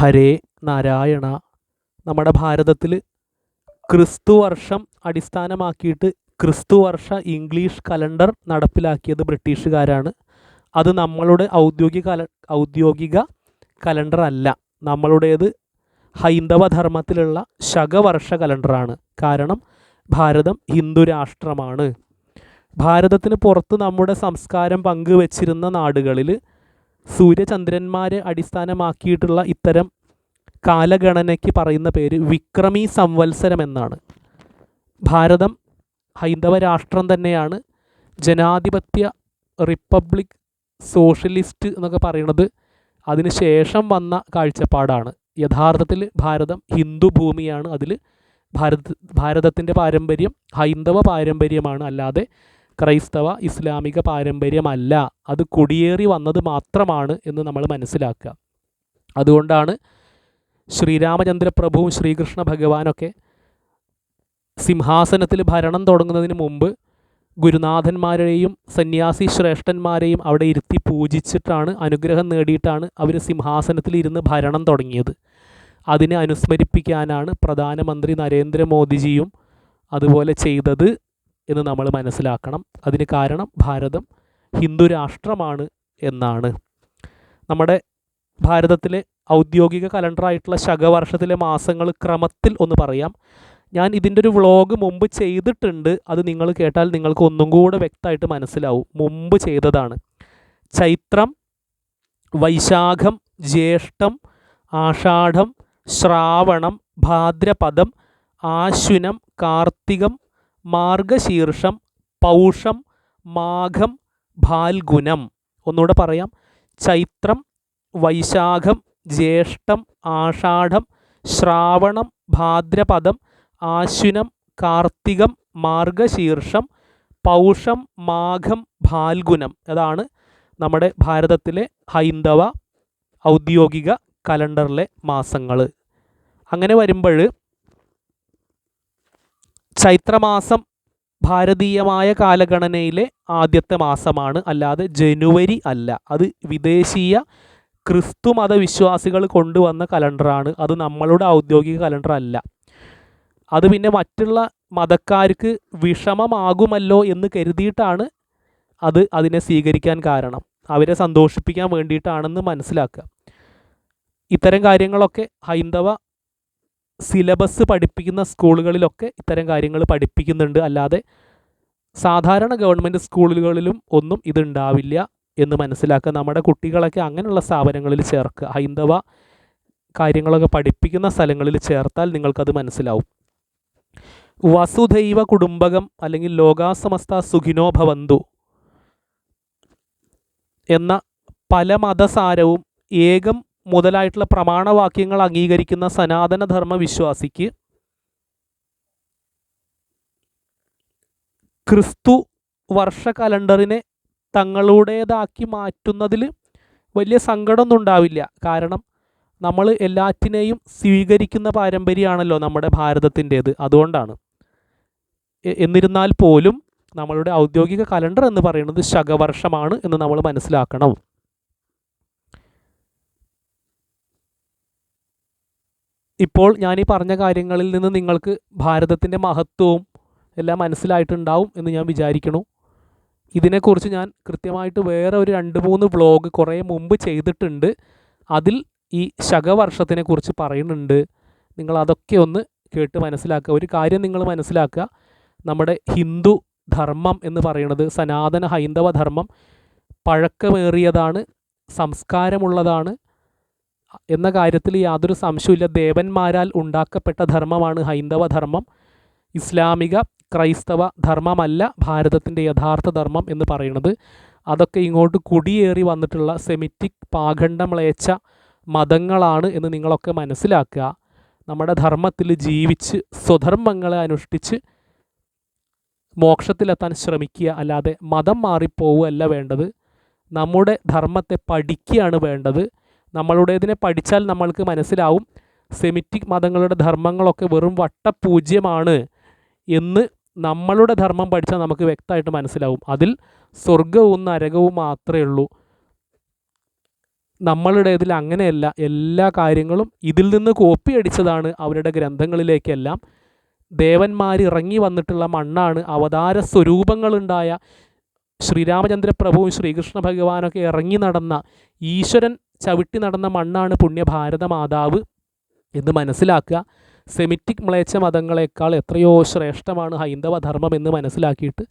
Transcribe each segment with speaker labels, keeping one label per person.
Speaker 1: ഹരേ നാരായണ. നമ്മുടെ ഭാരതത്തിൽ ക്രിസ്തു വർഷം അടിസ്ഥാനമാക്കിയിട്ട് ക്രിസ്തു വർഷ ഇംഗ്ലീഷ് കലണ്ടർ നടപ്പിലാക്കിയത് ബ്രിട്ടീഷുകാരാണ്. അത് നമ്മളുടെ ഔദ്യോഗിക കല ഔദ്യോഗിക കലണ്ടർ അല്ല. നമ്മളുടേത് ഹൈന്ദവ ധർമ്മത്തിലുള്ള ശകവർഷ കലണ്ടറാണ്. കാരണം ഭാരതം ഹിന്ദു രാഷ്ട്രമാണ്. ഭാരതത്തിന് പുറത്ത് നമ്മുടെ സംസ്കാരം പങ്കുവച്ചിരുന്ന നാടുകളിൽ സൂര്യചന്ദ്രന്മാരെ അടിസ്ഥാനമാക്കിയിട്ടുള്ള ഇത്തരം കാലഗണനയ്ക്ക് പറയുന്ന പേര് വിക്രമി സംവത്സരം എന്നാണ്. ഭാരതം ഹൈന്ദവ രാഷ്ട്രം തന്നെയാണ്. ജനാധിപത്യ റിപ്പബ്ലിക് സോഷ്യലിസ്റ്റ് എന്നൊക്കെ പറയുന്നത് അതിന് ശേഷം വന്ന കാഴ്ചപ്പാടാണ്. യഥാർത്ഥത്തിൽ ഭാരതം ഹിന്ദു ഭൂമിയാണ് അതിൽ ഭാരത ഭാരതത്തിന്റെ പാരമ്പര്യം ഹൈന്ദവ പാരമ്പര്യമാണ്. അല്ലാതെ ക്രൈസ്തവ ഇസ്ലാമിക പാരമ്പര്യമല്ല. അത് കുടിയേറി വന്നത് മാത്രമാണ് എന്ന് നമ്മൾ മനസ്സിലാക്കുക. അതുകൊണ്ടാണ് ശ്രീരാമചന്ദ്രപ്രഭുവും ശ്രീകൃഷ്ണ ഭഗവാനൊക്കെ സിംഹാസനത്തിൽ ഭരണം തുടങ്ങുന്നതിന് മുമ്പ് ഗുരുനാഥന്മാരെയും സന്യാസി ശ്രേഷ്ഠന്മാരെയും അവിടെ ഇരുത്തി പൂജിച്ചിട്ടാണ് അനുഗ്രഹം നേടിയിട്ടാണ് അവർ സിംഹാസനത്തിൽ ഇരുന്ന് ഭരണം തുടങ്ങിയത്. അതിനെ അനുസ്മരിപ്പിക്കാനാണ് പ്രധാനമന്ത്രി നരേന്ദ്രമോദിജിയും അതുപോലെ ചെയ്തത്. എന്ന് നമ്മൾ മനസ്സിലാക്കണം. അതിന് കാരണം ഭാരതം ഹിന്ദു രാഷ്ട്രമാണ് എന്നാണ്. നമ്മുടെ ഭാരതത്തിലെ ഔദ്യോഗിക കലണ്ടറായിട്ടുള്ള ശകവർഷത്തിലെ മാസങ്ങൾ ക്രമത്തിൽ ഒന്ന് പറയാം. ഞാൻ ഇതിന്റെ ഒരു വ്ളോഗ് മുമ്പ് ചെയ്തിട്ടുണ്ട്. അത് നിങ്ങൾ കേട്ടാൽ നിങ്ങൾക്ക് ഒന്നും കൂടെ വ്യക്തമായിട്ട് മനസ്സിലാവും. മുമ്പ് ചെയ്തതാണ്. ചൈത്രം വൈശാഖം ജ്യേഷ്ഠം ആഷാഢം ശ്രാവണം ഭാദ്രപദം ആശ്വിനം കാർത്തികം മാർഗശീർഷം പൗഷം മാഘം ഭാൽഗുനം. ഒന്നുകൂടെ പറയാം. ചൈത്രം വൈശാഖം ജ്യേഷ്ഠം ആഷാഢം ശ്രാവണം ഭാദ്രപദം ആശ്വിനം കാർത്തികം മാർഗശീർഷം പൗഷം മാഘം ഭാൽഗുനം. അതാണ് നമ്മുടെ ഭാരതത്തിലെ ഹൈന്ദവ ഔദ്യോഗിക കലണ്ടറിലെ മാസങ്ങൾ അങ്ങനെ വരുമ്പോൾ ചൈത്രമാസം ഭാരതീയമായ കാലഗണനയിലെ ആദ്യത്തെ മാസമാണ്. അല്ലാതെ ജനുവരി അല്ല. അത് വിദേശീയ ക്രിസ്തുമത വിശ്വാസികൾ കൊണ്ടുവന്ന കലണ്ടറാണ്. അത് നമ്മളുടെ ഔദ്യോഗിക കലണ്ടർ അല്ല. അത് പിന്നെ മറ്റുള്ള മതക്കാർക്ക് വിഷമമാകുമല്ലോ എന്ന് കരുതിയിട്ടാണ് അത് അതിനെ സ്വീകരിക്കാൻ കാരണം. അവരെ സന്തോഷിപ്പിക്കാൻ വേണ്ടിയിട്ടാണെന്ന് മനസ്സിലാക്കുക. ഇത്തരം കാര്യങ്ങളൊക്കെ ഹൈന്ദവ സിലബസ് പഠിപ്പിക്കുന്ന സ്കൂളുകളിലൊക്കെ ഇത്തരം കാര്യങ്ങൾ പഠിപ്പിക്കുന്നുണ്ട്. അല്ലാതെ സാധാരണ ഗവൺമെന്റ് സ്കൂളുകളിലും ഒന്നും ഇതുണ്ടാവില്ല എന്ന് മനസ്സിലാക്കുക നമ്മുടെ കുട്ടികളൊക്കെ അങ്ങനെയുള്ള സ്ഥാപനങ്ങളിൽ ചേർക്കുക. ഹൈന്ദവ കാര്യങ്ങളൊക്കെ പഠിപ്പിക്കുന്ന സ്ഥലങ്ങളിൽ ചേർത്താൽ നിങ്ങൾക്കത് മനസ്സിലാവും. വസുധൈവ കുടുംബകം അല്ലെങ്കിൽ ലോകാസമസ്ത സുഖിനോ ഭവന്തു എന്ന പല മതസാരവും ഏകം മുതലായിട്ടുള്ള പ്രമാണവാക്യങ്ങൾ അംഗീകരിക്കുന്ന സനാതനധർമ്മ വിശ്വാസിക്ക് ക്രിസ്തു വർഷ കലണ്ടറിനെ തങ്ങളുടേതാക്കി മാറ്റുന്നതിൽ വലിയ സങ്കടമൊന്നും ഉണ്ടാവില്ല. കാരണം നമ്മൾ എല്ലാറ്റിനെയും സ്വീകരിക്കുന്ന പാരമ്പര്യമാണല്ലോ നമ്മുടെ ഭാരതത്തിന്റേത്. അതുകൊണ്ടാണ്. എന്നിരുന്നാൽ പോലും നമ്മളുടെ ഔദ്യോഗിക കലണ്ടർ എന്ന് പറയുന്നത് ശകവർഷമാണ് എന്ന് നമ്മൾ മനസ്സിലാക്കണം. ഇപ്പോൾ ഞാൻ ഈ പറഞ്ഞ കാര്യങ്ങളിൽ നിന്ന് നിങ്ങൾക്ക് ഭാരതത്തിന്റെ മഹത്വവും എല്ലാം മനസ്സിലായിട്ടുണ്ടാവും എന്ന് ഞാൻ വിചാരിക്കുന്നു. ഇതിനെക്കുറിച്ച് ഞാൻ കൃത്യമായിട്ട് വേറെ ഒരു രണ്ട് മൂന്ന് വ്ളോഗ് കുറേ മുമ്പ് ചെയ്തിട്ടുണ്ട്. അതിൽ ഈ ശകവർഷത്തിനെ കുറിച്ച് പറയുന്നുണ്ട്. നിങ്ങൾ അതൊക്കെ ഒന്ന് കേട്ട് മനസ്സിലാക്കുക. ഒരു കാര്യം നിങ്ങൾ മനസ്സിലാക്കുക. നമ്മുടെ ഹിന്ദു ധർമ്മം എന്ന് പറയുന്നത് സനാതന ഹൈന്ദവ ധർമ്മം പഴക്കമേറിയതാണ് സംസ്കാരമുള്ളതാണ് എന്ന കാര്യത്തിൽ യാതൊരു സംശയമില്ല ദേവന്മാരാൽ ഉണ്ടാക്കപ്പെട്ട ധർമ്മമാണ് ഹൈന്ദവ ധർമ്മം. ഇസ്ലാമിക ക്രൈസ്തവ ധർമ്മമല്ല ഭാരതത്തിന്റെ യഥാർത്ഥ ധർമ്മം എന്ന് പറയുന്നത്. അതൊക്കെ ഇങ്ങോട്ട് കുടിയേറി വന്നിട്ടുള്ള സെമിറ്റിക് പാഖണ്ഡമളയച്ച മതങ്ങളാണ് എന്ന് നിങ്ങളൊക്കെ മനസ്സിലാക്കുക. നമ്മുടെ ധർമ്മത്തിൽ ജീവിച്ച് സ്വധർമ്മങ്ങളെ അനുഷ്ഠിച്ച് മോക്ഷത്തിലെത്താൻ ശ്രമിക്കുക. അല്ലാതെ മതം മാറിപ്പോവുകയല്ല വേണ്ടത്. നമ്മുടെ ധർമ്മത്തെ പഠിക്കുകയാണ് വേണ്ടത്. നമ്മളുടേതിനെ പഠിച്ചാൽ നമ്മൾക്ക് മനസ്സിലാവും. സെമിറ്റിക് മതങ്ങളുടെ ധർമ്മങ്ങളൊക്കെ വെറും വട്ടപൂജ്യമാണ് എന്ന് നമ്മളുടെ ധർമ്മം പഠിച്ചാൽ നമുക്ക് വ്യക്തമായിട്ട് മനസ്സിലാവും. അതിൽ സ്വർഗവും നരകവും മാത്രമേ ഉള്ളൂ. നമ്മളുടേതിൽ അങ്ങനെയല്ല. എല്ലാ കാര്യങ്ങളും ഇതിൽ നിന്ന് കോപ്പി അടിച്ചതാണ് അവരുടെ ഗ്രന്ഥങ്ങളിലേക്കെല്ലാം. ദേവന്മാർ ഇറങ്ങി വന്നിട്ടുള്ള മണ്ണാണ്. അവതാര സ്വരൂപങ്ങളുണ്ടായ ശ്രീരാമചന്ദ്ര പ്രഭുവും ശ്രീകൃഷ്ണ ഭഗവാനൊക്കെ ഇറങ്ങി നടന്ന ഈശ്വരൻ ചവിട്ടി നടന്ന മണ്ണാണ് പുണ്യ മാതാവ് എന്ന് മനസ്സിലാക്കുക. സെമിറ്റിക് മ്ലേച്ഛ മതങ്ങളെക്കാൾ എത്രയോ ശ്രേഷ്ഠമാണ് ഹൈന്ദവ ധർമ്മം എന്ന് മനസ്സിലാക്കിയിട്ട്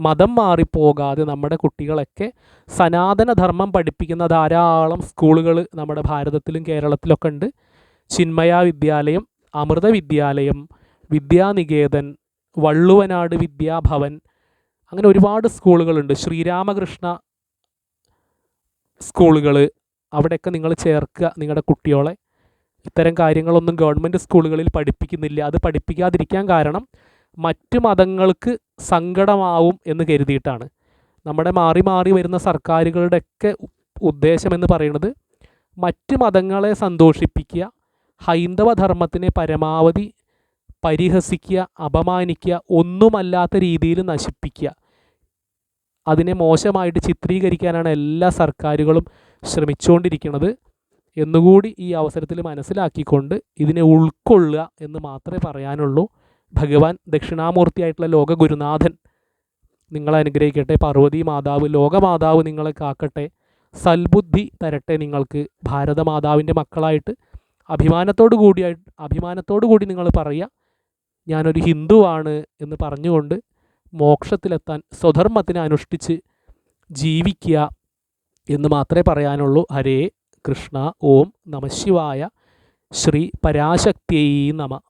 Speaker 1: മതം മാറിപ്പോകാതെ നമ്മുടെ കുട്ടികളൊക്കെ സനാതനധർമ്മം പഠിപ്പിക്കുന്ന ധാരാളം സ്കൂളുകൾ നമ്മുടെ ഭാരതത്തിലും കേരളത്തിലൊക്കെ ഉണ്ട്. ചിന്മയ വിദ്യാലയം അമൃത വിദ്യാലയം വിദ്യാനികേതൻ വള്ളുവനാട് വിദ്യാഭവൻ അങ്ങനെ ഒരുപാട് സ്കൂളുകളുണ്ട്. ശ്രീരാമകൃഷ്ണ സ്കൂളുകൾ അവിടെയൊക്കെ നിങ്ങൾ ചേർക്കുക നിങ്ങളുടെ കുട്ടിയോളെ ഇത്തരം കാര്യങ്ങളൊന്നും ഗവൺമെന്റ് സ്കൂളുകളിൽ പഠിപ്പിക്കുന്നില്ല. അത് പഠിപ്പിക്കാതിരിക്കാൻ കാരണം മറ്റു മതങ്ങൾക്ക് സങ്കടമാവും എന്ന് കരുതിയിട്ടാണ്. നമ്മുടെ മാറി മാറി വരുന്ന സർക്കാരുകളുടെയൊക്കെ ഉദ്ദേശമെന്ന് പറയുന്നത് മറ്റ് മതങ്ങളെ സന്തോഷിപ്പിക്കുക ഹൈന്ദവ ധർമ്മത്തിനെ പരമാവധി പരിഹസിക്കുക അപമാനിക്കുക ഒന്നുമല്ലാത്ത രീതിയിൽ നശിപ്പിക്കുക. അതിനെ മോശമായിട്ട് ചിത്രീകരിക്കാനാണ് എല്ലാ സർക്കാരുകളും ശ്രമിച്ചുകൊണ്ടിരിക്കുന്നത് എന്നുകൂടി ഈ അവസരത്തിൽ മനസ്സിലാക്കിക്കൊണ്ട് ഇതിനെ ഉൾക്കൊള്ളുക എന്ന് മാത്രമേ പറയാനുള്ളൂ. ഭഗവാൻ ദക്ഷിണാമൂർത്തിയായിട്ടുള്ള ലോക ഗുരുനാഥൻ നിങ്ങളെ അനുഗ്രഹിക്കട്ടെ. പാർവതി മാതാവ് ലോകമാതാവ് നിങ്ങളെ കാക്കട്ടെ. സൽബുദ്ധി തരട്ടെ നിങ്ങൾക്ക്. ഭാരതമാതാവിന്റെ മക്കളായിട്ട് അഭിമാനത്തോടു കൂടിയായിട്ട് അഭിമാനത്തോടു കൂടി നിങ്ങൾ പറയുക ഞാനൊരു ഹിന്ദുവാണ് എന്ന് പറഞ്ഞുകൊണ്ട് മോക്ഷത്തിലെത്താൻ സ്വധർമ്മത്തിനെ അനുഷ്ഠിച്ച് ജീവിക്കുക എന്ന് മാത്രമേ പറയാനുള്ളൂ. ഹരേ കൃഷ്ണ ഓം നമശിവായ ശ്രീ പരാശക്തിയൈ നമ.